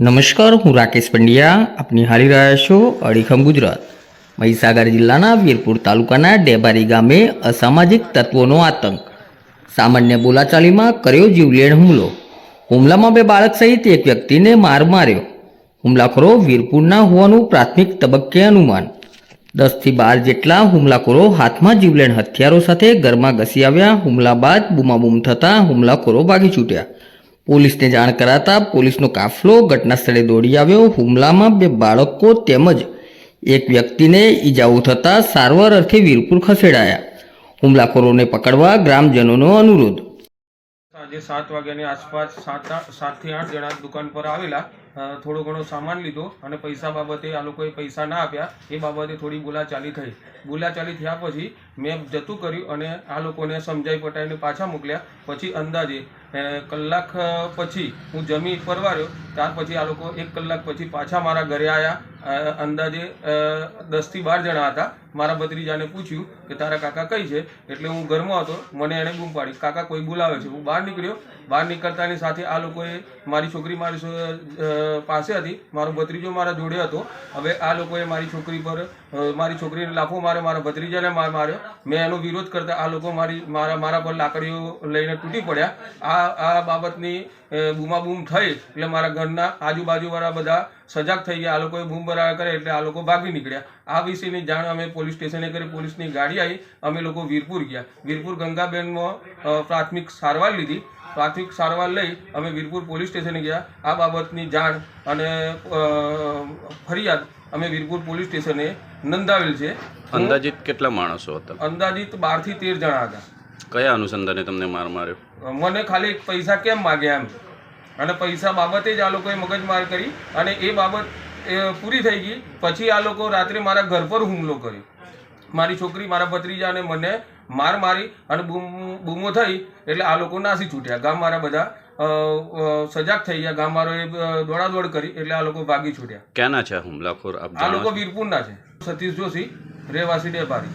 નમસ્કાર, હું રાકેશ પંડ્યા. આપની હાલી રહ્યા છો અડીખમ ગુજરાત. મહીસાગર જિલ્લાના વીરપુર તાલુકાના ડેબારી ગામે અસામાજિક તત્વોનો આતંક. સામાન્ય બોલાચાલીમાં કર્યો જીવલેણ હુમલો. હુમલામાં બે બાળક સહિત એક વ્યક્તિને માર માર્યો. હુમલાખોરો વીરપુરના હોવાનું પ્રાથમિક તબક્કે અનુમાન. દસથી બાર જેટલા હુમલાખોરો હાથમાં જીવલેણ હથિયારો સાથે ઘરમાં ઘસી આવ્યા. હુમલા બાદ બૂમાબૂમ થતાં હુમલાખોરો ભાગી છૂટ્યા. પોલીસને જાણ કરાતા પોલીસનો કાફલો ઘટના સ્થળે દોડી આવ્યો. હુમલામાં બે બાળકો તેમજ એક વ્યક્તિને ઈજાઓ થતાં સારવાર અર્થે વીરપુર ખસેડાયા. હુમલાખોરોને પકડવા ગ્રામજનોનો અનુરોધ. સાંજે સાત વાગ્યાની આસપાસ સાત સાતથી આઠ જણા દુકાન પર આવેલા. થોડો ઘણો સામાન લીધો અને પૈસા બાબતે આ લોકોએ પૈસા ના આપ્યા. એ બાબતે થોડી બોલાચાલી થઈ. બોલાચાલી થયા પછી મેં જતું કર્યું અને આ લોકોને સમજાઈ પટાઈને પાછા મોકલ્યા. પછી અંદાજે કલાક પછી હું જમી પરવાર્યો ત્યાર પછી આ લોકો એક કલાક પછી પાછા મારા ઘરે આવ્યા અંદાજે દસથી બાર જણા હતા. મારા ભત્રીજાને પૂછ્યું કે તારા કાકા કઈ છે? એટલે હું ઘરમાં હતો, મને એણે બૂમ પાડી. કાકા કોઈ બોલાવે છે? હું બહાર નીકળ્યો. બહાર નીકળતાની સાથે આ લોકોએ મારી છોકરી મારી પાસે હતી. મારો ભત્રીજો મારા જોડે હતો. હવે આ લોકોએ મારી છોકરી પર મારી છોકરીને લાફો માર્યો, મારા ભત્રીજાને માર માર્યો. મેં એનો વિરોધ કરતા આ લોકો મારી, મારા મારા પર લાકડીઓ લઈને તૂટી પડ્યા. આ આ બાબતની બૂમાબૂમ થઈ એટલે મારા ઘરના આજુબાજુવાળા બધા સજાગ થઈ ગયા. આ લોકોએ બૂમ બરાબર કરે એટલે આ લોકો ભાગી નીકળ્યા. આ વિશેની જાણ અમે પોલીસ સ્ટેશને કરી પોલીસની ગાડી આવી. અમે લોકો વીરપુર ગયા. વીરપુર ગંગાબેનમાં પ્રાથમિક સારવાર લીધી. પ્રાથમિક સારવાર લઈ અમે વીરપુર પોલીસ સ્ટેશને ગયા. આ બાબતની જાણ અને ફરિયાદ અમે વીરપુર પોલીસ સ્ટેશને નોંધાવેલ છે. અંદાજિત કેટલા માણસો હતા? અંદાજિત બારથી તેર જણા હતા. કયા અનુસંધાને તમને માર માર્યો? મને ખાલી પૈસા કેમ માગ્યા એમ? અને પૈસા બાબતે જ આ લોકોએ મગજમાર કરી અને એ બાબત પૂરી થઈ ગઈ. પછી આ લોકો રાત્રે મારા ઘર પર હુમલો કર્યો. મારી છોકરી મારા ભત્રીજાને મને માર મારી અને બૂમ થઈ એટલે આ લોકો નાસી છૂટ્યા. ગામ મારા બધા સજાગ થઈ ગયા. ગામ મારો એ દોડાદોડ કરી એટલે આ લોકો ભાગી છૂટ્યા. ક્યાંના છે હુમલાખોર? આ લોકો? વીરપુરના છે. સતીશ જોશી રહેવાસી ડેપારી.